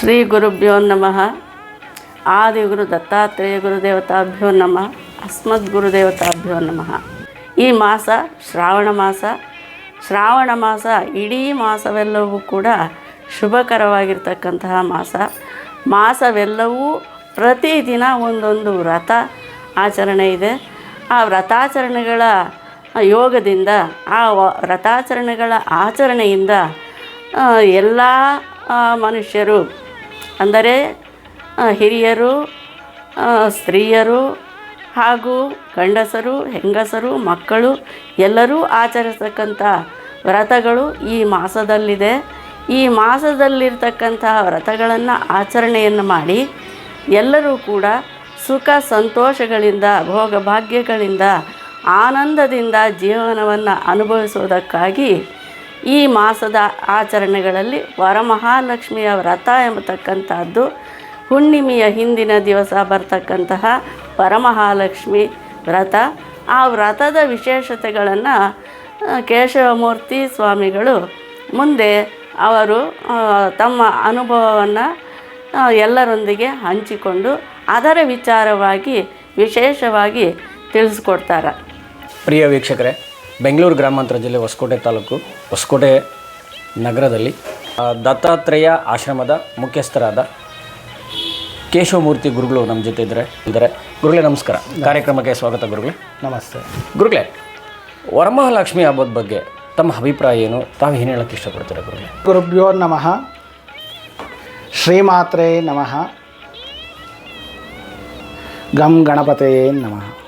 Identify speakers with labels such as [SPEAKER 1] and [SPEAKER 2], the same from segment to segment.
[SPEAKER 1] ಶ್ರೀ ಗುರುಭ್ಯೋ ನಮಃ. ಆದಿಗುರು ದತ್ತಾತ್ರೇಯ ಗುರುದೇವತಾಭ್ಯೋ ನಮಃ. ಅಸ್ಮದ್ ಗುರುದೇವತಾಭ್ಯೋ ನಮಃ. ಈ ಮಾಸ ಶ್ರಾವಣ ಮಾಸ. ಶ್ರಾವಣ ಮಾಸ ಇಡೀ ಮಾಸವೆಲ್ಲವೂ ಕೂಡ ಶುಭಕರವಾಗಿರ್ತಕ್ಕಂತಹ ಮಾಸ. ಮಾಸವೆಲ್ಲವೂ ಪ್ರತಿದಿನ ಒಂದೊಂದು ವ್ರತ ಆಚರಣೆ ಇದೆ. ಆ ವ್ರತಾಚರಣೆಗಳ ಯೋಗದಿಂದ, ಆ ವ್ರತಾಚರಣೆಗಳ ಆಚರಣೆಯಿಂದ ಎಲ್ಲ ಮನುಷ್ಯರು ಅಂದರೆ ಹಿರಿಯರು ಸ್ತ್ರೀಯರು ಹಾಗೂ ಗಂಡಸರು, ಹೆಂಗಸರು, ಮಕ್ಕಳು ಎಲ್ಲರೂ ಆಚರಿಸತಕ್ಕಂಥ ವ್ರತಗಳು ಈ ಮಾಸದಲ್ಲಿದೆ. ಈ ಮಾಸದಲ್ಲಿರ್ತಕ್ಕಂತಹ ವ್ರತಗಳನ್ನು ಆಚರಣೆಯನ್ನು ಮಾಡಿ ಎಲ್ಲರೂ ಕೂಡ ಸುಖ ಸಂತೋಷಗಳಿಂದ ಭೋಗ ಭಾಗ್ಯಗಳಿಂದ ಆನಂದದಿಂದ ಜೀವನವನ್ನು ಅನುಭವಿಸುವುದಕ್ಕಾಗಿ ಈ ಮಾಸದ ಆಚರಣೆಗಳಲ್ಲಿ ವರಮಹಾಲಕ್ಷ್ಮಿಯ ವ್ರತ ಎಂಬತಕ್ಕಂಥದ್ದು, ಹುಣ್ಣಿಮೆಯ ಹಿಂದಿನ ದಿವಸ ಬರ್ತಕ್ಕಂತಹ ವರಮಹಾಲಕ್ಷ್ಮಿ ವ್ರತ. ಆ ವ್ರತದ ವಿಶೇಷತೆಗಳನ್ನು ಕೇಶವಮೂರ್ತಿ ಸ್ವಾಮಿಗಳು ಮುಂದೆ ಅವರು ತಮ್ಮ ಅನುಭವವನ್ನು ಎಲ್ಲರೊಂದಿಗೆ ಹಂಚಿಕೊಂಡು ಅದರ ವಿಚಾರವಾಗಿ ವಿಶೇಷವಾಗಿ ತಿಳಿಸ್ಕೊಡ್ತಾರೆ.
[SPEAKER 2] ಪ್ರಿಯ ವೀಕ್ಷಕರೇ ಬೆಂಗಳೂರು ಗ್ರಾಮಾಂತರ ಜಿಲ್ಲೆ ಹೊಸಕೋಟೆ ತಾಲೂಕು ಹೊಸಕೋಟೆ ನಗರದಲ್ಲಿ ದತ್ತಾತ್ರೇಯ ಆಶ್ರಮದ ಮುಖ್ಯಸ್ಥರಾದ ಕೇಶವಮೂರ್ತಿ ಗುರುಗಳು ನಮ್ಮ ಜೊತೆ ಇದ್ದಾರೆ. ಇದ್ದಾರೆ ಗುರುಗಳೇ ನಮಸ್ಕಾರ. ಕಾರ್ಯಕ್ರಮಕ್ಕೆ ಸ್ವಾಗತ ಗುರುಗಳೇ.
[SPEAKER 3] ನಮಸ್ತೆ.
[SPEAKER 2] ಗುರುಗಳೇ ವರಮಹಾಲಕ್ಷ್ಮಿ ಹಬ್ಬದ ಬಗ್ಗೆ ತಮ್ಮ ಅಭಿಪ್ರಾಯ ಏನು? ತಾವು ಏನು ಹೇಳೋಕ್ಕೆ ಇಷ್ಟಪಡ್ತೀರಾ ಗುರುಗಳೇ?
[SPEAKER 3] ಗುರುಭ್ಯೋ ನಮಃ. ಶ್ರೀಮಾತ್ರೇ ನಮಃ. ಗಂ ಗಣಪತಯೇ ನಮಃ.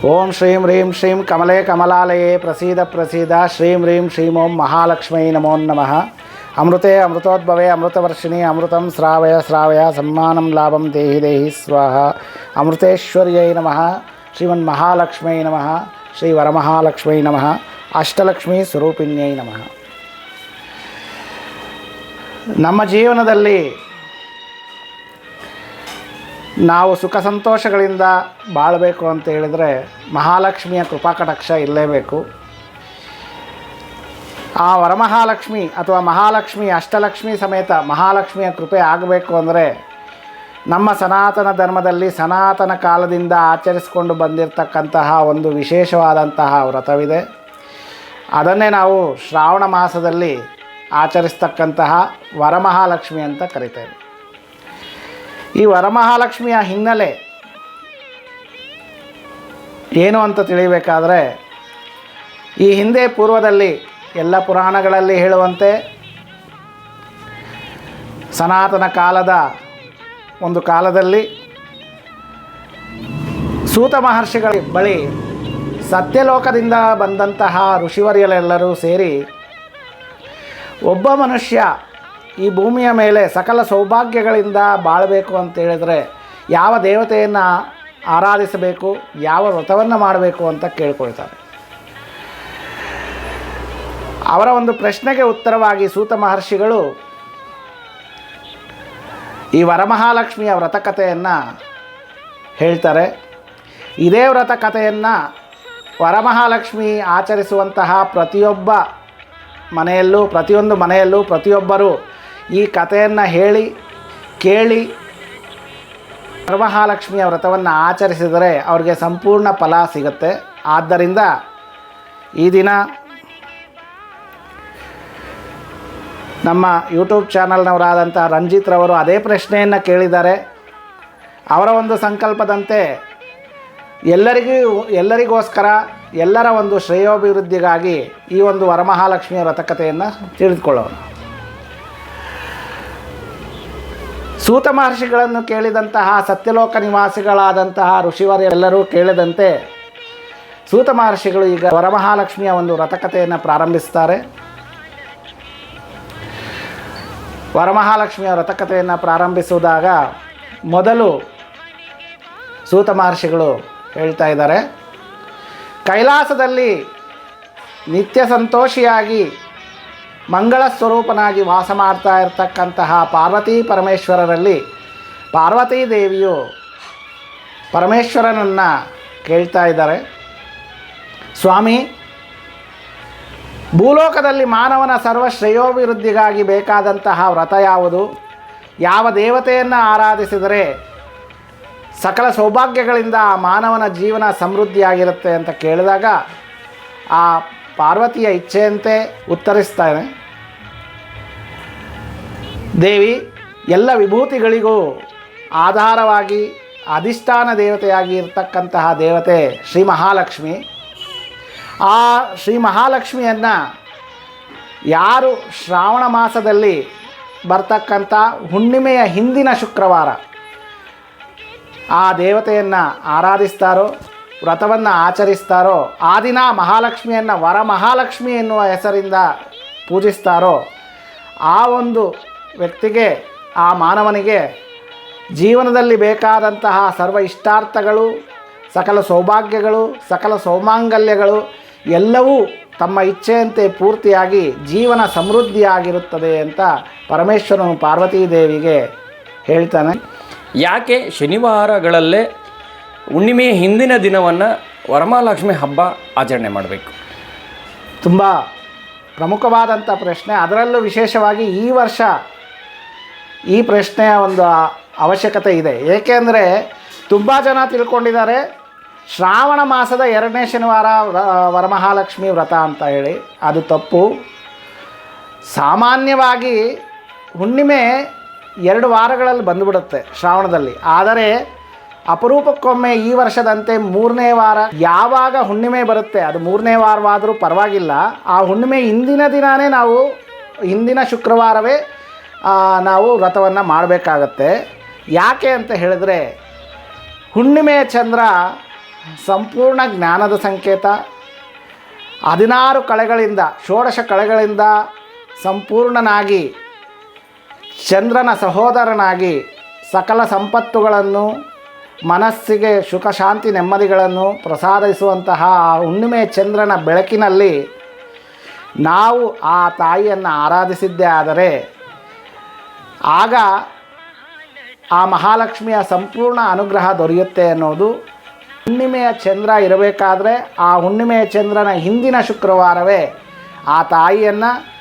[SPEAKER 3] ಓಂ ಶ್ರೀಂ ಹ್ರೀಂ ಶ್ರೀಂ ಕಮಲೇ ಕಮಲಾಲಯೇ ಪ್ರಸೀದ ಪ್ರಸೀದ ಶ್ರೀಂ ಹ್ರೀಂ ಶ್ರೀಂ ಓಂ ಮಹಾಲಕ್ಷ್ಮೈ ನಮೋ ನಮಃ ಅಮೃತೆ ಅಮೃತೋದ್ಭವೆ ಅಮೃತವರ್ಷಿಣಿ ಅಮೃತಂ ಶ್ರಾವಯ ಶ್ರಾವಯ ಸಮ್ಮಾನಂ ಲಾಭಂ ದೇಹಿ ದೇಹಿ ಸ್ವಾಹ ಅಮೃತೇಶ್ವರ್ಯೈ ನಮಃ ಶ್ರೀಮನ್ ಮಹಾಲಕ್ಷ್ಮೈ ನಮಃ ಶ್ರೀ ವರಮಹಾಲಕ್ಷ್ಮೈ ನಮಃ ಅಷ್ಟಲಕ್ಷ್ಮೀ ಸ್ವರೂಪಿಣ್ಯೈ ನಮಃ ನಮ್ಮ ಜೀವನದಲ್ಲಿ ನಾವು ಸುಖ ಸಂತೋಷಗಳಿಂದ ಬಾಳಬೇಕು ಅಂತ ಹೇಳಿದರೆ ಮಹಾಲಕ್ಷ್ಮಿಯ ಕೃಪಾಕಟಾಕ್ಷ ಇರಲೇಬೇಕು ಆ ವರಮಹಾಲಕ್ಷ್ಮಿ ಅಥವಾ ಮಹಾಲಕ್ಷ್ಮಿ, ಅಷ್ಟಲಕ್ಷ್ಮಿ ಸಮೇತ ಮಹಾಲಕ್ಷ್ಮಿಯ ಕೃಪೆ ಆಗಬೇಕು ಅಂದರೆ ನಮ್ಮ ಸನಾತನ ಧರ್ಮದಲ್ಲಿ ಸನಾತನ ಕಾಲದಿಂದ ಆಚರಿಸಿಕೊಂಡು ಬಂದಿರತಕ್ಕಂತಹ ಒಂದು ವಿಶೇಷವಾದಂತಹ ವ್ರತವಿದೆ. ಅದನ್ನೇ ನಾವು ಶ್ರಾವಣ ಮಾಸದಲ್ಲಿ ಆಚರಿಸ್ತಕ್ಕಂತಹ ವರಮಹಾಲಕ್ಷ್ಮಿ ಅಂತ ಕರಿತೇವೆ. ಈ ವರಮಹಾಲಕ್ಷ್ಮಿಯ ಹಿನ್ನೆಲೆ ಏನು ಅಂತ ತಿಳಿಬೇಕಾದರೆ, ಈ ಹಿಂದೆ ಪೂರ್ವದಲ್ಲಿ ಎಲ್ಲ ಪುರಾಣಗಳಲ್ಲಿ ಹೇಳುವಂತೆ ಸನಾತನ ಕಾಲದ ಒಂದು ಕಾಲದಲ್ಲಿ ಸೂತ ಮಹರ್ಷಿಗಳ ಬಳಿ ಸತ್ಯಲೋಕದಿಂದ ಬಂದಂತಹ ಋಷಿವರಿಯರೆಲ್ಲರೂ ಸೇರಿ ಒಬ್ಬ ಮನುಷ್ಯ ಈ ಭೂಮಿಯ ಮೇಲೆ ಸಕಲ ಸೌಭಾಗ್ಯಗಳಿಂದ ಬಾಳಬೇಕು ಅಂತ ಹೇಳಿದರೆ ಯಾವ ದೇವತೆಯನ್ನು ಆರಾಧಿಸಬೇಕು, ಯಾವ ವ್ರತವನ್ನು ಮಾಡಬೇಕು ಅಂತ ಕೇಳ್ಕೊಳ್ತಾರೆ. ಅವರ ಒಂದು ಪ್ರಶ್ನೆಗೆ ಉತ್ತರವಾಗಿ ಸೂತ ಮಹರ್ಷಿಗಳು ಈ ವರಮಹಾಲಕ್ಷ್ಮಿಯ ವ್ರತಕಥೆಯನ್ನು ಹೇಳ್ತಾರೆ. ಇದೇ ವ್ರತ ಕಥೆಯನ್ನು ವರಮಹಾಲಕ್ಷ್ಮಿ ಆಚರಿಸುವಂತಹ ಪ್ರತಿಯೊಬ್ಬ ಮನೆಯಲ್ಲೂ, ಪ್ರತಿಯೊಂದು ಮನೆಯಲ್ಲೂ ಪ್ರತಿಯೊಬ್ಬರು ಈ ಕಥೆಯನ್ನು ಹೇಳಿ, ಕೇಳಿ ವರಮಹಾಲಕ್ಷ್ಮಿಯ ವ್ರತವನ್ನು ಆಚರಿಸಿದರೆ ಅವ್ರಿಗೆ ಸಂಪೂರ್ಣ ಫಲ ಸಿಗುತ್ತೆ. ಆದ್ದರಿಂದ ಈ ದಿನ ನಮ್ಮ ಯೂಟ್ಯೂಬ್ ಚಾನಲ್ನವರಾದಂಥ ರಂಜಿತ್ ರವರು ಅದೇ ಪ್ರಶ್ನೆಯನ್ನು ಕೇಳಿದ್ದಾರೆ. ಅವರ ಒಂದು ಸಂಕಲ್ಪದಂತೆ ಎಲ್ಲರಿಗೂ, ಎಲ್ಲರಿಗೋಸ್ಕರ, ಎಲ್ಲರ ಒಂದು ಶ್ರೇಯೋಭಿವೃದ್ಧಿಗಾಗಿ ಈ ಒಂದು ವರಮಹಾಲಕ್ಷ್ಮಿಯ ವ್ರತಕತೆಯನ್ನು ತಿಳಿದುಕೊಳ್ಳೋಣ. ಸೂತ ಮಹರ್ಷಿಗಳನ್ನು ಕೇಳಿದಂತಹ ಸತ್ಯಲೋಕ ನಿವಾಸಿಗಳಾದಂತಹ ಋಷಿವರೆಲ್ಲರೂ ಕೇಳಿದಂತೆ ಸೂತ ಮಹರ್ಷಿಗಳು ಈಗ ವರಮಹಾಲಕ್ಷ್ಮಿಯ ಒಂದು ವ್ರತಕಥೆಯನ್ನು ಪ್ರಾರಂಭಿಸ್ತಾರೆ. ವರಮಹಾಲಕ್ಷ್ಮಿಯ ವ್ರತಕಥೆಯನ್ನು ಪ್ರಾರಂಭಿಸುವುದಾಗ ಮೊದಲು ಸೂತ ಮಹರ್ಷಿಗಳು ಹೇಳ್ತಾ ಇದ್ದಾರೆ. ಕೈಲಾಸದಲ್ಲಿ ನಿತ್ಯ ಸಂತೋಷಿಯಾಗಿ ಮಂಗಳ ಸ್ವರೂಪನಾಗಿ ವಾಸ ಮಾಡ್ತಾ ಇರತಕ್ಕಂತಹ ಪಾರ್ವತಿ ಪರಮೇಶ್ವರರಲ್ಲಿ ಪಾರ್ವತೀ ದೇವಿಯು ಪರಮೇಶ್ವರನನ್ನು ಕೇಳ್ತಾ ಇದ್ದಾರೆ. ಸ್ವಾಮಿ, ಭೂಲೋಕದಲ್ಲಿ ಮಾನವನ ಸರ್ವ ಶ್ರೇಯೋಭಿವೃದ್ಧಿಗಾಗಿ ಬೇಕಾದಂತಹ ವ್ರತ ಯಾವುದು? ಯಾವ ದೇವತೆಯನ್ನು ಆರಾಧಿಸಿದರೆ ಸಕಲ ಸೌಭಾಗ್ಯಗಳಿಂದ ಮಾನವನ ಜೀವನ ಸಮೃದ್ಧಿಯಾಗಿರುತ್ತೆ ಅಂತ ಕೇಳಿದಾಗ ಆ ಪಾರ್ವತಿಯ ಇಚ್ಛೆಯಂತೆ ಉತ್ತರಿಸ್ತಾನೆ ದೇವಿ, ಎಲ್ಲ ವಿಭೂತಿಗಳಿಗೂ ಆಧಾರವಾಗಿ ಅಧಿಷ್ಠಾನ ದೇವತೆಯಾಗಿ ಇರತಕ್ಕಂತಹ ದೇವತೆ ಶ್ರೀ ಮಹಾಲಕ್ಷ್ಮಿ. ಆ ಶ್ರೀ ಮಹಾಲಕ್ಷ್ಮಿಯನ್ನು ಯಾರು ಶ್ರಾವಣ ಮಾಸದಲ್ಲಿ ಬರ್ತಕ್ಕಂಥ ಹುಣ್ಣಿಮೆಯ ಹಿಂದಿನ ಶುಕ್ರವಾರ ಆ ದೇವತೆಯನ್ನು ಆರಾಧಿಸ್ತಾರೋ, ವ್ರತವನ್ನು ಆಚರಿಸ್ತಾರೋ, ಆ ದಿನ ಮಹಾಲಕ್ಷ್ಮಿಯನ್ನು ವರಮಹಾಲಕ್ಷ್ಮಿ ಎನ್ನುವ ಹೆಸರಿಂದ ಪೂಜಿಸ್ತಾರೋ, ಆ ಒಂದು ವ್ಯಕ್ತಿಗೆ ಆ ಮಾನವನಿಗೆ ಜೀವನದಲ್ಲಿ ಬೇಕಾದಂತಹ ಸರ್ವ ಇಷ್ಟಾರ್ಥಗಳು ಸಕಲ ಸೌಭಾಗ್ಯಗಳು ಸಕಲ ಸೌಮಾಂಗಲ್ಯಗಳು ಎಲ್ಲವೂ ತಮ್ಮ ಇಚ್ಛೆಯಂತೆ ಪೂರ್ತಿಯಾಗಿ ಜೀವನ ಸಮೃದ್ಧಿಯಾಗಿರುತ್ತದೆ ಅಂತ ಪರಮೇಶ್ವರನು ಪಾರ್ವತೀ ದೇವಿಗೆ ಹೇಳ್ತಾನೆ.
[SPEAKER 2] ಯಾಕೆ ಶನಿವಾರಗಳಲ್ಲೇ ಹುಣ್ಣಿಮೆಯ ಹಿಂದಿನ ದಿನವನ್ನು ವರಮಹಾಲಕ್ಷ್ಮಿ ಹಬ್ಬ ಆಚರಣೆ ಮಾಡಬೇಕು?
[SPEAKER 3] ತುಂಬ ಪ್ರಮುಖವಾದಂಥ ಪ್ರಶ್ನೆ. ಅದರಲ್ಲೂ ವಿಶೇಷವಾಗಿ ಈ ವರ್ಷ ಈ ಪ್ರಶ್ನೆಯ ಒಂದು ಅವಶ್ಯಕತೆ ಇದೆ. ಏಕೆಂದರೆ ತುಂಬ ಜನ ತಿಳ್ಕೊಂಡಿದ್ದಾರೆ. ಶ್ರಾವಣ ಮಾಸದ ಎರಡನೇ ಶನಿವಾರ ವ್ರ- ವರಮಹಾಲಕ್ಷ್ಮಿ ವ್ರತ ಅಂತ ಹೇಳಿ. ಅದು ತಪ್ಪು. ಸಾಮಾನ್ಯವಾಗಿ ಹುಣ್ಣಿಮೆ ಎರಡು ವಾರಗಳಲ್ಲಿ ಬಂದುಬಿಡುತ್ತೆ ಶ್ರಾವಣದಲ್ಲಿ. ಆದರೆ ಅಪರೂಪಕ್ಕೊಮ್ಮೆ ಈ ವರ್ಷದಂತೆ ಮೂರನೇ ವಾರ ಯಾವಾಗ ಹುಣ್ಣಿಮೆ ಬರುತ್ತೆ, ಅದು ಮೂರನೇ ವಾರವಾದರೂ ಪರವಾಗಿಲ್ಲ. ಆ ಹುಣ್ಣಿಮೆ ಹಿಂದಿನ ದಿನವೇ ನಾವು ಹಿಂದಿನ ಶುಕ್ರವಾರವೇ ನಾವು ವ್ರತವನ್ನು ಮಾಡಬೇಕಾಗತ್ತೆ. ಯಾಕೆ ಅಂತ ಹೇಳಿದ್ರೆ ಹುಣ್ಣಿಮೆಯ ಚಂದ್ರ ಸಂಪೂರ್ಣ ಜ್ಞಾನದ ಸಂಕೇತ. ಹದಿನಾರು ಕಳೆಗಳಿಂದ, ಷೋಡಶ ಕಳೆಗಳಿಂದ ಸಂಪೂರ್ಣನಾಗಿ ಚಂದ್ರನ ಸಹೋದರನಾಗಿ ಸಕಲ ಸಂಪತ್ತುಗಳನ್ನು, ಮನಸ್ಸಿಗೆ ಸುಖ, ಶಾಂತಿ, ನೆಮ್ಮದಿಗಳನ್ನು ಪ್ರಸಾದಿಸುವಂತಹ ಆ ಹುಣ್ಣಿಮೆ ಚಂದ್ರನ ಬೆಳಕಿನಲ್ಲಿ ನಾವು ಆ ತಾಯಿಯನ್ನು ಆರಾಧಿಸಿದ್ದೇ ಆದರೆ ಆಗ ಆ ಮಹಾಲಕ್ಷ್ಮಿಯ ಸಂಪೂರ್ಣ ಅನುಗ್ರಹ ದೊರೆಯುತ್ತೆ ಅನ್ನೋದು ಹುಣ್ಣಿಮೆಯ ಚಂದ್ರ ಇರಬೇಕಾದ್ರೆ ಆ ಹುಣ್ಣಿಮೆಯ ಚಂದ್ರನ ಹಿಂದಿನ ಶುಕ್ರವಾರವೇ ಆ ತಾಯಿಯನ್ನು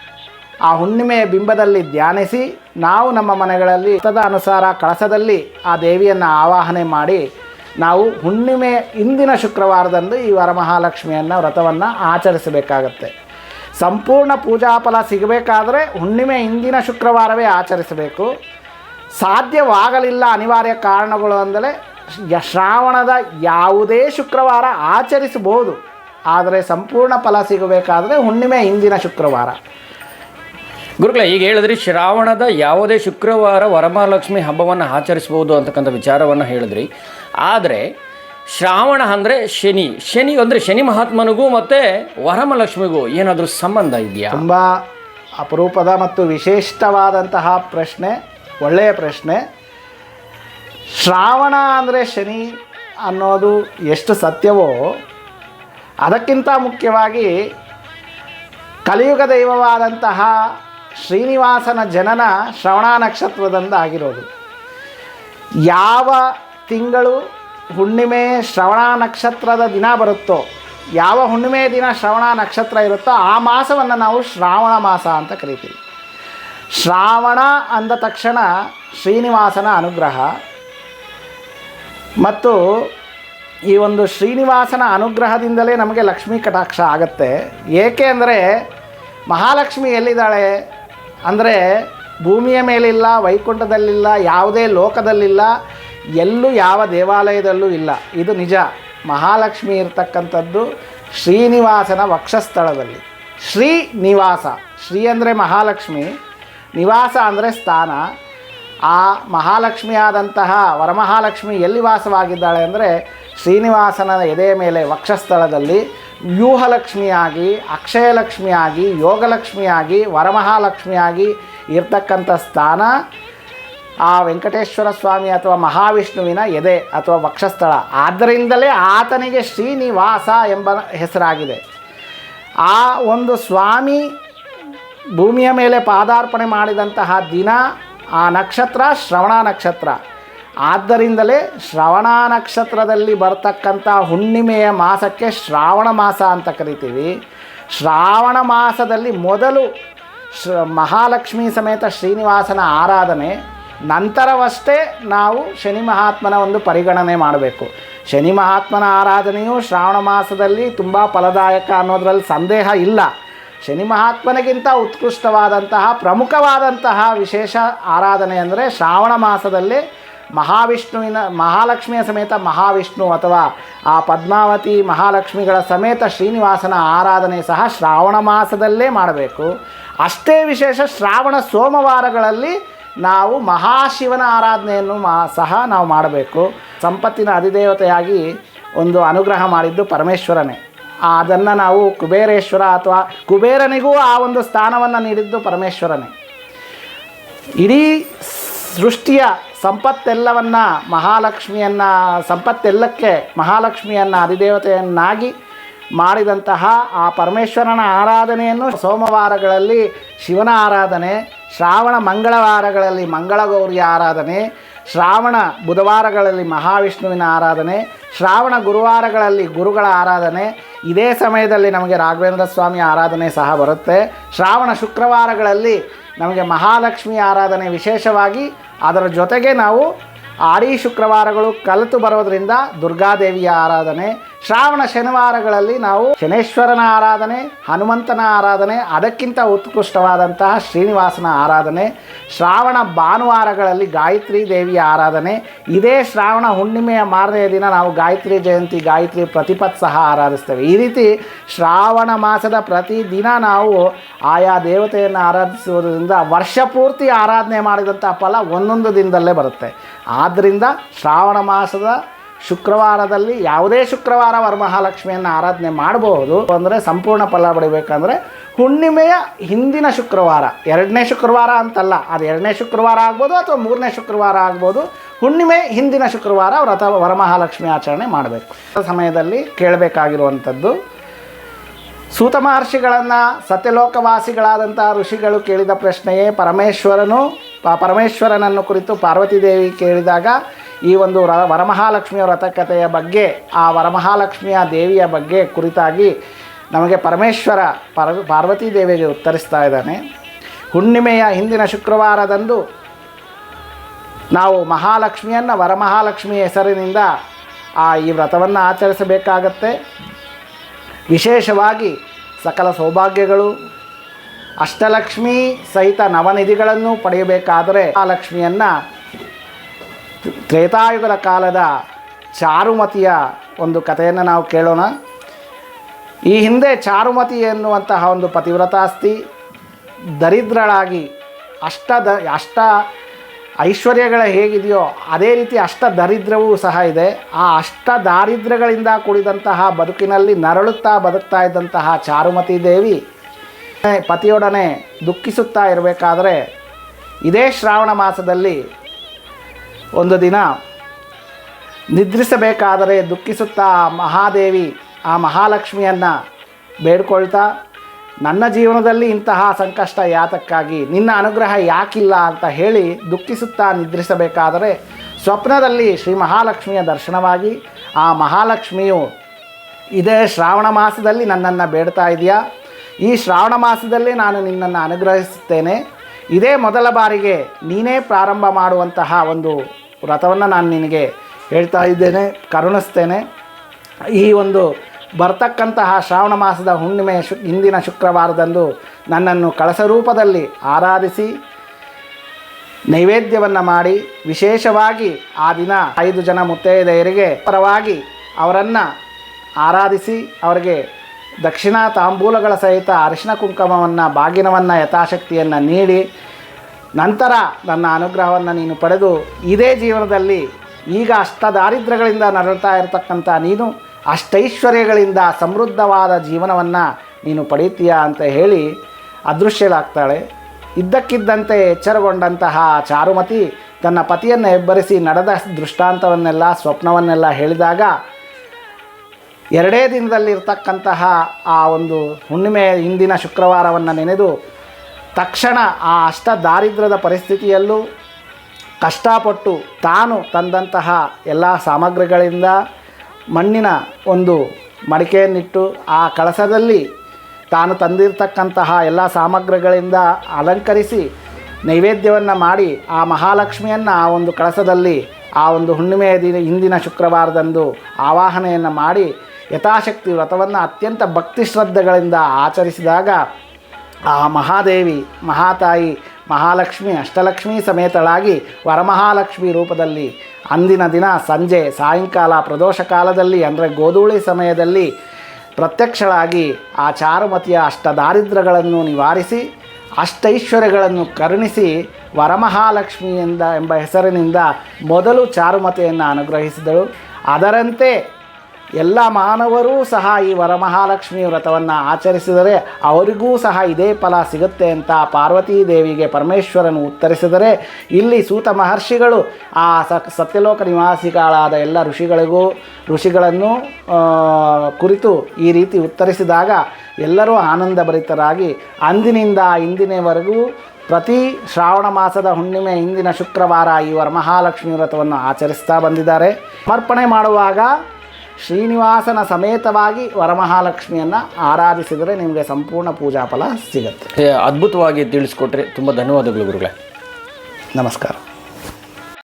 [SPEAKER 3] ಆ ಹುಣ್ಣಿಮೆಯ ಬಿಂಬದಲ್ಲಿ ಧ್ಯಾನಿಸಿ ನಾವು ನಮ್ಮ ಮನೆಗಳಲ್ಲಿ ತದ ಅನುಸಾರ ಕಳಸದಲ್ಲಿ ಆ ದೇವಿಯನ್ನು ಆವಾಹನೆ ಮಾಡಿ ನಾವು ಹುಣ್ಣಿಮೆ ಇಂದಿನ ಶುಕ್ರವಾರದಂದು ಈ ವರಮಹಾಲಕ್ಷ್ಮಿಯನ್ನು ವ್ರತವನ್ನು ಆಚರಿಸಬೇಕಾಗತ್ತೆ. ಸಂಪೂರ್ಣ ಪೂಜಾ ಫಲ ಸಿಗಬೇಕಾದರೆ ಹುಣ್ಣಿಮೆ ಹಿಂದಿನ ಶುಕ್ರವಾರವೇ ಆಚರಿಸಬೇಕು. ಸಾಧ್ಯವಾಗಲಿಲ್ಲ ಅನಿವಾರ್ಯ ಕಾರಣಗಳು ಅಂದರೆ ಶ್ರಾವಣದ ಯಾವುದೇ ಶುಕ್ರವಾರ ಆಚರಿಸಬಹುದು. ಆದರೆ ಸಂಪೂರ್ಣ ಫಲ ಸಿಗಬೇಕಾದರೆ ಹುಣ್ಣಿಮೆ ಹಿಂದಿನ ಶುಕ್ರವಾರ.
[SPEAKER 2] ಗುರುಗಳ, ಈಗ ಹೇಳಿದ್ರಿ ಶ್ರಾವಣದ ಯಾವುದೇ ಶುಕ್ರವಾರ ವರಮಹಾಲಕ್ಷ್ಮಿ ಹಬ್ಬವನ್ನು ಆಚರಿಸ್ಬೋದು ಅಂತಕ್ಕಂಥ ವಿಚಾರವನ್ನು ಹೇಳಿದ್ರಿ. ಆದರೆ ಶ್ರಾವಣ ಅಂದರೆ ಶನಿ. ಶನಿ ಅಂದರೆ ಶನಿ ಮಹಾತ್ಮನಿಗೂ ಮತ್ತು ವರಮಲಕ್ಷ್ಮಿಗೂ ಏನಾದರೂ ಸಂಬಂಧ ಇದೆಯಾ?
[SPEAKER 3] ತುಂಬ ಅಪರೂಪದ ಮತ್ತು ವಿಶಿಷ್ಟವಾದಂತಹ ಪ್ರಶ್ನೆ, ಒಳ್ಳೆಯ ಪ್ರಶ್ನೆ. ಶ್ರಾವಣ ಅಂದರೆ ಶನಿ ಅನ್ನೋದು ಎಷ್ಟು ಸತ್ಯವೋ, ಅದಕ್ಕಿಂತ ಮುಖ್ಯವಾಗಿ ಕಲಿಯುಗ ದೈವವಾದಂತಹ ಶ್ರೀನಿವಾಸನ ಜನನ ಶ್ರವಣ ನಕ್ಷತ್ರದಿಂದ ಆಗಿರೋದು ಯಾವ ತಿಂಗಳು ಹುಣ್ಣಿಮೆ ಶ್ರವಣ ನಕ್ಷತ್ರದ ದಿನ ಬರುತ್ತೋ, ಯಾವ ಹುಣ್ಣಿಮೆ ದಿನ ಶ್ರವಣ ನಕ್ಷತ್ರ ಇರುತ್ತೋ, ಆ ಮಾಸವನ್ನು ನಾವು ಶ್ರಾವಣ ಮಾಸ ಅಂತ ಕರಿತೀವಿ. ಶ್ರಾವಣ ಅಂದ ತಕ್ಷಣ ಶ್ರೀನಿವಾಸನ ಅನುಗ್ರಹ. ಮತ್ತು ಈ ಒಂದು ಶ್ರೀನಿವಾಸನ ಅನುಗ್ರಹದಿಂದಲೇ ನಮಗೆ ಲಕ್ಷ್ಮೀ ಕಟಾಕ್ಷ ಆಗತ್ತೆ. ಏಕೆ ಅಂದರೆ ಮಹಾಲಕ್ಷ್ಮಿ ಎಲ್ಲಿದ್ದಾಳೆ? ಅಂದರೆ ಭೂಮಿಯ ಮೇಲಿಲ್ಲ, ವೈಕುಂಠದಲ್ಲಿಲ್ಲ, ಯಾವುದೇ ಲೋಕದಲ್ಲಿಲ್ಲ ಎಲ್ಲೂ ಯಾವ ದೇವಾಲಯದಲ್ಲೂ ಇಲ್ಲ. ಇದು ನಿಜ. ಮಹಾಲಕ್ಷ್ಮಿ ಇರತಕ್ಕಂಥದ್ದು ಶ್ರೀನಿವಾಸನ ವಕ್ಷಸ್ಥಳದಲ್ಲಿ. ಶ್ರೀನಿವಾಸ ಶ್ರೀ ಅಂದರೆ ಮಹಾಲಕ್ಷ್ಮಿ. ನಿವಾಸ ಅಂದರೆ ಸ್ಥಾನ. ಆ ಮಹಾಲಕ್ಷ್ಮಿಯಾದಂತಹ ವರಮಹಾಲಕ್ಷ್ಮಿ ಎಲ್ಲಿ ವಾಸವಾಗಿದ್ದಾಳೆ ಅಂದರೆ ಶ್ರೀನಿವಾಸನ ಎದೆಯ ಮೇಲೆ ವಕ್ಷಸ್ಥಳದಲ್ಲಿ ವ್ಯೂಹಲಕ್ಷ್ಮಿಯಾಗಿ, ಅಕ್ಷಯಲಕ್ಷ್ಮಿಯಾಗಿ, ಯೋಗಲಕ್ಷ್ಮಿಯಾಗಿ, ವರಮಹಾಲಕ್ಷ್ಮಿಯಾಗಿ ಇರ್ತಕ್ಕಂಥ ಸ್ಥಾನ. ಆ ವೆಂಕಟೇಶ್ವರ ಸ್ವಾಮಿ ಅಥವಾ ಮಹಾವಿಷ್ಣುವಿನ ಎದೆ ಅಥವಾ ವಕ್ಷಸ್ಥಳ. ಆದ್ದರಿಂದಲೇ ಆತನಿಗೆ ಶ್ರೀನಿವಾಸ ಎಂಬ ಹೆಸರಾಗಿದೆ. ಆ ಒಂದು ಸ್ವಾಮಿ ಭೂಮಿಯ ಮೇಲೆ ಪಾದಾರ್ಪಣೆ ಮಾಡಿದಂತಹ ದಿನ ಆ ನಕ್ಷತ್ರ ಶ್ರವಣ ನಕ್ಷತ್ರ. ಆದ್ದರಿಂದಲೇ ಶ್ರವಣ ನಕ್ಷತ್ರದಲ್ಲಿ ಬರ್ತಕ್ಕಂಥ ಹುಣ್ಣಿಮೆಯ ಮಾಸಕ್ಕೆ ಶ್ರಾವಣ ಮಾಸ ಅಂತ ಕರಿತೀವಿ. ಶ್ರಾವಣ ಮಾಸದಲ್ಲಿ ಮೊದಲು ಶ್ರ ಮಹಾಲಕ್ಷ್ಮಿ ಸಮೇತ ಶ್ರೀನಿವಾಸನ ಆರಾಧನೆ. ನಂತರವಷ್ಟೇ ನಾವು ಶನಿ ಮಹಾತ್ಮನ ಒಂದು ಪರಿಗಣನೆ ಮಾಡಬೇಕು. ಶನಿ ಮಹಾತ್ಮನ ಆರಾಧನೆಯು ಶ್ರಾವಣ ಮಾಸದಲ್ಲಿ ತುಂಬ ಫಲದಾಯಕ ಅನ್ನೋದರಲ್ಲಿ ಸಂದೇಹ ಇಲ್ಲ. ಶನಿ ಮಹಾತ್ಮನಿಗಿಂತ ಉತ್ಕೃಷ್ಟವಾದಂತಹ, ಪ್ರಮುಖವಾದಂತಹ ವಿಶೇಷ ಆರಾಧನೆ ಅಂದರೆ ಶ್ರಾವಣ ಮಾಸದಲ್ಲಿ ಮಹಾವಿಷ್ಣುವಿನ, ಮಹಾಲಕ್ಷ್ಮಿಯ ಸಮೇತ ಮಹಾವಿಷ್ಣು ಅಥವಾ ಆ ಪದ್ಮಾವತಿ, ಮಹಾಲಕ್ಷ್ಮಿಗಳ ಸಮೇತ ಶ್ರೀನಿವಾಸನ ಆರಾಧನೆ ಸಹ ಶ್ರಾವಣ ಮಾಸದಲ್ಲೇ ಮಾಡಬೇಕು. ಅಷ್ಟೇ ವಿಶೇಷ ಶ್ರಾವಣ ಸೋಮವಾರಗಳಲ್ಲಿ ನಾವು ಮಹಾಶಿವನ ಆರಾಧನೆಯನ್ನು ಮಾ ಸಹ ನಾವು ಮಾಡಬೇಕು. ಸಂಪತ್ತಿನ ಅಧಿದೇವತೆಯಾಗಿ ಒಂದು ಅನುಗ್ರಹ ಮಾಡಿದ್ದು ಪರಮೇಶ್ವರನೇ. ಅದನ್ನು ನಾವು ಕುಬೇರೇಶ್ವರ ಅಥವಾ ಕುಬೇರನಿಗೂ ಆ ಒಂದು ಸ್ಥಾನವನ್ನು ನೀಡಿದ್ದು ಪರಮೇಶ್ವರನೇ. ಇಡೀ ಸೃಷ್ಟಿಯ ಸಂಪತ್ತೆಲ್ಲವನ್ನು ಮಹಾಲಕ್ಷ್ಮಿಯನ್ನು, ಸಂಪತ್ತೆಲ್ಲಕ್ಕೆ ಮಹಾಲಕ್ಷ್ಮಿಯನ್ನು, ಅಧಿದೇವತೆಯನ್ನಾಗಿ ಮಾಡಿದಂತಹ ಆ ಪರಮೇಶ್ವರನ ಆರಾಧನೆಯನ್ನು ಸೋಮವಾರಗಳಲ್ಲಿ ಶಿವನ ಆರಾಧನೆ, ಶ್ರಾವಣ ಮಂಗಳವಾರಗಳಲ್ಲಿ ಮಂಗಳಗೌರಿಯ ಆರಾಧನೆ, ಶ್ರಾವಣ ಬುಧವಾರಗಳಲ್ಲಿ ಮಹಾವಿಷ್ಣುವಿನ ಆರಾಧನೆ, ಶ್ರಾವಣ ಗುರುವಾರಗಳಲ್ಲಿ ಗುರುಗಳ ಆರಾಧನೆ. ಇದೇ ಸಮಯದಲ್ಲಿ ನಮಗೆ ರಾಘವೇಂದ್ರ ಸ್ವಾಮಿ ಆರಾಧನೆ ಸಹ ಬರುತ್ತೆ. ಶ್ರಾವಣ ಶುಕ್ರವಾರಗಳಲ್ಲಿ ನಮಗೆ ಮಹಾಲಕ್ಷ್ಮಿ ಆರಾಧನೆ ವಿಶೇಷವಾಗಿ. ಅದರ ಜೊತೆಗೆ ನಾವು ಆಡಿ ಶುಕ್ರವಾರಗಳು ಕಲಿತು ಬರೋದರಿಂದ ದುರ್ಗಾದೇವಿಯ ಆರಾಧನೆ ಶ್ರಾವಣ ಶನಿವಾರಗಳಲ್ಲಿ ನಾವು ಶನೇಶ್ವರನ ಆರಾಧನೆ, ಹನುಮಂತನ ಆರಾಧನೆ, ಅದಕ್ಕಿಂತ ಉತ್ಕೃಷ್ಟವಾದಂತಹ ಶ್ರೀನಿವಾಸನ ಆರಾಧನೆ, ಶ್ರಾವಣ ಭಾನುವಾರಗಳಲ್ಲಿ ಗಾಯತ್ರಿ ದೇವಿಯ ಆರಾಧನೆ. ಇದೇ ಶ್ರಾವಣ ಹುಣ್ಣಿಮೆಯ ಮಾರನೆಯ ದಿನ ನಾವು ಗಾಯತ್ರಿ ಜಯಂತಿ, ಗಾಯತ್ರಿ ಪ್ರತಿಪತ್ ಸಹ ಆರಾಧಿಸ್ತೇವೆ. ಈ ರೀತಿ ಶ್ರಾವಣ ಮಾಸದ ಪ್ರತಿದಿನ ನಾವು ಆಯಾ ದೇವತೆಯನ್ನು ಆರಾಧಿಸುವುದರಿಂದ ವರ್ಷ ಪೂರ್ತಿ ಆರಾಧನೆ ಮಾಡಿದಂಥ ಫಲ ಒಂದೊಂದು ದಿನದಲ್ಲೇ ಬರುತ್ತೆ. ಆದ್ದರಿಂದ ಶ್ರಾವಣ ಮಾಸದ ಶುಕ್ರವಾರದಲ್ಲಿ ಯಾವುದೇ ಶುಕ್ರವಾರ ವರಮಹಾಲಕ್ಷ್ಮಿಯನ್ನು ಆರಾಧನೆ ಮಾಡಬಹುದು. ಅಂದರೆ ಸಂಪೂರ್ಣ ಫಲ ಪಡಿಬೇಕಂದ್ರೆ ಹುಣ್ಣಿಮೆಯ ಹಿಂದಿನ ಶುಕ್ರವಾರ, ಎರಡನೇ ಶುಕ್ರವಾರ ಅಂತಲ್ಲ, ಅದು ಎರಡನೇ ಶುಕ್ರವಾರ ಆಗ್ಬೋದು ಅಥವಾ ಮೂರನೇ ಶುಕ್ರವಾರ ಆಗ್ಬೋದು, ಹುಣ್ಣಿಮೆ ಹಿಂದಿನ ಶುಕ್ರವಾರ ವ್ರತ ವರಮಹಾಲಕ್ಷ್ಮಿ ಆಚರಣೆ ಮಾಡಬೇಕು. ಸಮಯದಲ್ಲಿ ಕೇಳಬೇಕಾಗಿರುವಂಥದ್ದು, ಸೂತ ಮಹರ್ಷಿಗಳನ್ನು ಸತ್ಯಲೋಕವಾಸಿಗಳಾದಂಥ ಋಷಿಗಳು ಕೇಳಿದ ಪ್ರಶ್ನೆಯೇ, ಪರಮೇಶ್ವರನು ಪರಮೇಶ್ವರನನ್ನು ಕುರಿತು ಪಾರ್ವತಿದೇವಿ ಕೇಳಿದಾಗ ಈ ಒಂದು ರ ವರಮಹಾಲಕ್ಷ್ಮಿಯ ವ್ರತಕಥೆಯ ಬಗ್ಗೆ, ಆ ವರಮಹಾಲಕ್ಷ್ಮಿಯ ದೇವಿಯ ಬಗ್ಗೆ ಕುರಿತಾಗಿ ನಮಗೆ ಪರಮೇಶ್ವರ ಪರ ಪಾರ್ವತೀ ದೇವಿಗೆ ಉತ್ತರಿಸ್ತಾ ಇದ್ದಾನೆ. ಹುಣ್ಣಿಮೆಯ ಹಿಂದಿನ ಶುಕ್ರವಾರದಂದು ನಾವು ಮಹಾಲಕ್ಷ್ಮಿಯನ್ನು ವರಮಹಾಲಕ್ಷ್ಮಿ ಹೆಸರಿನಿಂದ ಆ ಈ ವ್ರತವನ್ನು ಆಚರಿಸಬೇಕಾಗತ್ತೆ. ವಿಶೇಷವಾಗಿ ಸಕಲ ಸೌಭಾಗ್ಯಗಳು, ಅಷ್ಟಲಕ್ಷ್ಮಿ ಸಹಿತ ನವನಿಧಿಗಳನ್ನು ಪಡೆಯಬೇಕಾದರೆ ಆ ಲಕ್ಷ್ಮಿಯನ್ನು ತ್ರೇತಾಯುಗದ ಕಾಲದ ಚಾರುಮತಿಯ ಒಂದು ಕಥೆಯನ್ನು ನಾವು ಕೇಳೋಣ. ಈ ಹಿಂದೆ ಚಾರುಮತಿ ಎನ್ನುವಂತಹ ಒಂದು ಪತಿವ್ರತಾಸ್ತಿ ದರಿದ್ರಳಾಗಿ ಅಷ್ಟ ದ, ಅಷ್ಟ ಐಶ್ವರ್ಯಗಳ ಹೇಗಿದೆಯೋ ಅದೇ ರೀತಿ ಅಷ್ಟ ದರಿದ್ರವೂ ಸಹ ಇದೆ. ಆ ಅಷ್ಟ ದಾರಿದ್ರ್ಯಗಳಿಂದ ಕೂಡಿದಂತಹ ಬದುಕಿನಲ್ಲಿ ನರಳುತ್ತಾ ಬದುಕ್ತಾ ಇದ್ದಂತಹ ಚಾರುಮತಿ ದೇವಿ ಪತಿಯೊಡನೆ ದುಃಖಿಸುತ್ತಾ ಇರಬೇಕಾದರೆ ಇದೇ ಶ್ರಾವಣ ಮಾಸದಲ್ಲಿ ಒಂದು ದಿನ ನಿದ್ರಿಸಬೇಕಾದರೆ ದುಃಖಿಸುತ್ತಾ ಮಹಾದೇವಿ ಆ ಮಹಾಲಕ್ಷ್ಮಿಯನ್ನು ಬೇಡ್ಕೊಳ್ತಾ, ನನ್ನ ಜೀವನದಲ್ಲಿ ಇಂತಹ ಸಂಕಷ್ಟ ಯಾತಕ್ಕಾಗಿ, ನಿನ್ನ ಅನುಗ್ರಹ ಯಾಕಿಲ್ಲ ಅಂತ ಹೇಳಿ ದುಃಖಿಸುತ್ತಾ ನಿದ್ರಿಸಬೇಕಾದರೆ ಸ್ವಪ್ನದಲ್ಲಿ ಶ್ರೀ ಮಹಾಲಕ್ಷ್ಮಿಯ ದರ್ಶನವಾಗಿ ಆ ಮಹಾಲಕ್ಷ್ಮಿಯು ಇದೇ ಶ್ರಾವಣ ಮಾಸದಲ್ಲಿ ನನ್ನನ್ನು ಬೇಡ್ತಾ ಇದೆಯಾ? ಈ ಶ್ರಾವಣ ಮಾಸದಲ್ಲಿ ನಾನು ನಿನ್ನನ್ನು ಅನುಗ್ರಹಿಸುತ್ತೇನೆ. ಇದೇ ಮೊದಲ ಬಾರಿಗೆ ನೀನೇ ಪ್ರಾರಂಭ ಮಾಡುವಂತಹ ಒಂದು ವ್ರತವನ್ನು ನಾನು ನಿನಗೆ ಹೇಳ್ತಾ ಇದ್ದೇನೆ, ಕರುಣಿಸ್ತೇನೆ. ಈ ಒಂದು ಬರ್ತಕ್ಕಂತಹ ಶ್ರಾವಣ ಮಾಸದ ಹುಣ್ಣಿಮೆ ಶು ಹಿಂದಿನ ಶುಕ್ರವಾರದಂದು ನನ್ನನ್ನು ಕಳಸ ರೂಪದಲ್ಲಿ ಆರಾಧಿಸಿ, ನೈವೇದ್ಯವನ್ನು ಮಾಡಿ, ವಿಶೇಷವಾಗಿ ಆ ದಿನ ಐದು ಜನ ಮುತ್ತೈದೆಯರಿಗೆ ಪರವಾಗಿ ಅವರನ್ನು ಆರಾಧಿಸಿ, ಅವರಿಗೆ ದಕ್ಷಿಣ ತಾಂಬೂಲಗಳ ಸಹಿತ ಅರಿಶಿನ ಕುಂಕುಮವನ್ನು, ಬಾಗಿನವನ್ನು, ಯಥಾಶಕ್ತಿಯನ್ನು ನೀಡಿ ನಂತರ ನನ್ನ ಅನುಗ್ರಹವನ್ನು ನೀನು ಪಡೆದು ಇದೇ ಜೀವನದಲ್ಲಿ ಈಗ ಅಷ್ಟ ದಾರಿದ್ರ್ಯಗಳಿಂದ ನರಳ್ತಾ ಇರತಕ್ಕಂಥ ನೀನು ಅಷ್ಟೈಶ್ವರ್ಯಗಳಿಂದ ಸಮೃದ್ಧವಾದ ಜೀವನವನ್ನು ನೀನು ಪಡೀತೀಯಾ ಅಂತ ಹೇಳಿ ಅದೃಶ್ಯಳಾಗ್ತಾಳೆ. ಇದ್ದಕ್ಕಿದ್ದಂತೆ ಎಚ್ಚರಗೊಂಡಂತಹ ಚಾರುಮತಿ ತನ್ನ ಪತಿಯನ್ನು ಹೆಬ್ಬರಿಸಿ ನಡೆದ ದೃಷ್ಟಾಂತವನ್ನೆಲ್ಲ, ಸ್ವಪ್ನವನ್ನೆಲ್ಲ ಹೇಳಿದಾಗ ಎರಡೇ ದಿನದಲ್ಲಿರ್ತಕ್ಕಂತಹ ಆ ಒಂದು ಹುಣ್ಣಿಮೆ ಹಿಂದಿನ ಶುಕ್ರವಾರವನ್ನು ನೆನೆದು ತಕ್ಷಣ ಆ ಅಷ್ಟ ದಾರಿದ್ರ್ಯದ ಪರಿಸ್ಥಿತಿಯಲ್ಲೂ ಕಷ್ಟಪಟ್ಟು ತಾನು ತಂದಂತಹ ಎಲ್ಲ ಸಾಮಗ್ರಿಗಳಿಂದ ಮಣ್ಣಿನ ಒಂದು ಮಡಿಕೆಯನ್ನಿಟ್ಟು ಆ ಕಳಸದಲ್ಲಿ ತಾನು ತಂದಿರತಕ್ಕಂತಹ ಎಲ್ಲ ಸಾಮಗ್ರಿಗಳಿಂದ ಅಲಂಕರಿಸಿ ನೈವೇದ್ಯವನ್ನು ಮಾಡಿ ಆ ಮಹಾಲಕ್ಷ್ಮಿಯನ್ನು ಆ ಒಂದು ಕಳಸದಲ್ಲಿ ಆ ಒಂದು ಹುಣ್ಣಿಮೆಯ ದಿನ ಹಿಂದಿನ ಶುಕ್ರವಾರದಂದು ಆವಾಹನೆಯನ್ನು ಮಾಡಿ ಯಥಾಶಕ್ತಿ ವ್ರತವನ್ನು ಅತ್ಯಂತ ಭಕ್ತಿ ಶ್ರದ್ಧೆಗಳಿಂದ ಆಚರಿಸಿದಾಗ ಆ ಮಹಾದೇವಿ, ಮಹಾತಾಯಿ, ಮಹಾಲಕ್ಷ್ಮಿ, ಅಷ್ಟಲಕ್ಷ್ಮಿ ಸಮೇತಳಾಗಿ ವರಮಹಾಲಕ್ಷ್ಮಿ ರೂಪದಲ್ಲಿ ಅಂದಿನ ದಿನ ಸಂಜೆ ಸಾಯಂಕಾಲ ಪ್ರದೋಷ ಕಾಲದಲ್ಲಿ ಅಂದರೆ ಗೋಧೂಳಿ ಸಮಯದಲ್ಲಿ ಪ್ರತ್ಯಕ್ಷಳಾಗಿ ಆ ಚಾರುಮತಿಯ ಅಷ್ಟ ದಾರಿದ್ರ್ಯಗಳನ್ನು ನಿವಾರಿಸಿ, ಅಷ್ಟೈಶ್ವರ್ಯಗಳನ್ನು ಕರುಣಿಸಿ ವರಮಹಾಲಕ್ಷ್ಮಿಯಿಂದ ಎಂಬ ಹೆಸರಿನಿಂದ ಮೊದಲು ಚಾರುಮತೆಯನ್ನು ಅನುಗ್ರಹಿಸಿದಳು. ಅದರಂತೆ ಎಲ್ಲ ಮಾನವರೂ ಸಹ ಈ ವರಮಹಾಲಕ್ಷ್ಮಿ ವ್ರತವನ್ನು ಆಚರಿಸಿದರೆ ಅವರಿಗೂ ಸಹ ಇದೇ ಫಲ ಸಿಗುತ್ತೆ ಅಂತ ಪಾರ್ವತೀ ದೇವಿಗೆ ಪರಮೇಶ್ವರನು ಉತ್ತರಿಸಿದರೆ ಇಲ್ಲಿ ಸೂತ ಮಹರ್ಷಿಗಳು ಆ ಸತ್ಯಲೋಕ ನಿವಾಸಿಗಳಾದ ಎಲ್ಲ ಋಷಿಗಳಿಗೂ, ಋಷಿಗಳನ್ನು ಕುರಿತು ಈ ರೀತಿ ಉತ್ತರಿಸಿದಾಗ ಎಲ್ಲರೂ ಆನಂದಭರಿತರಾಗಿ ಅಂದಿನಿಂದ ಇಂದಿನವರೆಗೂ ಪ್ರತಿ ಶ್ರಾವಣ ಮಾಸದ ಹುಣ್ಣಿಮೆ ಇಂದಿನ ಶುಕ್ರವಾರ ಈ ವರಮಹಾಲಕ್ಷ್ಮಿ ವ್ರತವನ್ನು ಆಚರಿಸ್ತಾ ಬಂದಿದ್ದಾರೆ. ಸಮರ್ಪಣೆ ಮಾಡುವಾಗ ಶ್ರೀನಿವಾಸನ ಸಮೇತವಾಗಿ ವರಮಹಾಲಕ್ಷ್ಮಿಯನ್ನು ಆರಾಧಿಸಿದರೆ ನಿಮಗೆ ಸಂಪೂರ್ಣ ಪೂಜಾ ಫಲ ಸಿಗುತ್ತೆ
[SPEAKER 2] ಅದ್ಭುತವಾಗಿ ತಿಳಿಸ್ಕೊಟ್ರಿ ತುಂಬ ಧನ್ಯವಾದಗಳು ಗುರುಗಳೇ.
[SPEAKER 3] ನಮಸ್ಕಾರ.